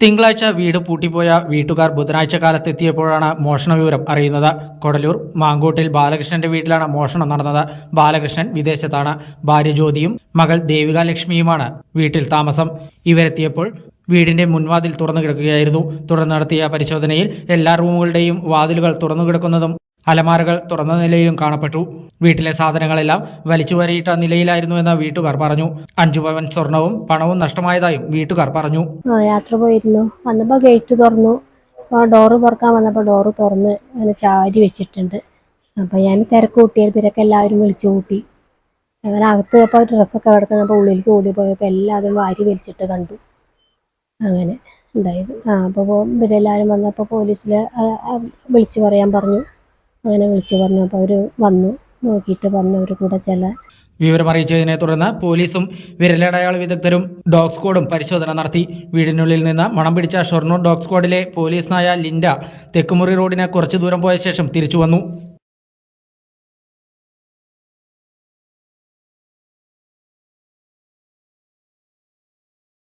തിങ്കളാഴ്ച വീട് പൂട്ടിപ്പോയ വീട്ടുകാർ ബുധനാഴ്ച കാലത്തെത്തിയപ്പോഴാണ് മോഷണ വിവരം അറിയുന്നത്. കൊടലൂർ മാങ്കോട്ടിൽ ബാലകൃഷ്ണന്റെ വീട്ടിലാണ് മോഷണം നടന്നത്. ബാലകൃഷ്ണൻ വിദേശത്താണ്. ഭാര്യ ജ്യോതിയും മകൾ ദേവിക ലക്ഷ്മിയുമാണ് വീട്ടിൽ താമസം. ഇവരെത്തിയപ്പോൾ വീടിന്റെ മുൻവാതിൽ തുറന്നു കിടക്കുകയായിരുന്നു. തുടർന്ന് നടത്തിയ പരിശോധനയിൽ എല്ലാ റൂമുകളുടെയും വാതിലുകൾ തുറന്നു കിടക്കുന്നതും അലമാരകൾ തുറന്ന നിലയിലും കാണപ്പെട്ടു. വീട്ടിലെ സാധനങ്ങളെല്ലാം വലിച്ചുവരിയിട്ട നിലയിലായിരുന്നുവെന്ന് വീട്ടുകാർ പറഞ്ഞു. അഞ്ചു പവൻ സ്വർണവും പണവും നഷ്ടമായതായും വീട്ടുകാർ പറഞ്ഞു. യാത്ര പോയിരുന്നു. വന്നപ്പോൾ ഗേറ്റ് തുറന്നു. ഡോറ് തുറക്കാൻ വന്നപ്പോൾ ഡോറ് തുറന്ന് അങ്ങനെ ചാരി വെച്ചിട്ടുണ്ട്. അപ്പോൾ ഞാൻ തിരക്ക് കൂട്ടിയത് തിരക്ക് എല്ലാവരും വിളിച്ചു കൂട്ടി. അങ്ങനെ അകത്ത് അപ്പോൾ ഡ്രസ്സൊക്കെ കിടക്കുന്നപ്പോൾ ഉള്ളിലേക്ക് ഓടി പോയപ്പോൾ എല്ലാവരും വാരി വലിച്ചിട്ട് കണ്ടു. അങ്ങനെ ഉണ്ടായത്. ആ അപ്പോൾ ഇവരെല്ലാവരും വന്നപ്പോൾ പോലീസിൽ വിളിച്ചു പറയാൻ പറഞ്ഞു. അങ്ങനെ വിളിച്ചു പറഞ്ഞപ്പോൾ അവർ വന്നു. നോക്കിയിട്ട് പറഞ്ഞു അവർ കൂടെ ചില വിവരമറിയിച്ചതിനെ തുടർന്ന് പോലീസും വിരലടയാള വിദഗ്ധരും ഡോഗ് സ്ക്വാഡും പരിശോധന നടത്തി. വീടിനുള്ളിൽ നിന്ന് മണം പിടിച്ച ഷൊർണൂർ ഡോഗ് സ്ക്വാഡിലെ പോലീസ് നായ ലിൻഡ തെക്കുമുറി റോഡിന് കുറച്ചു ദൂരം പോയ ശേഷം തിരിച്ചു വന്നു.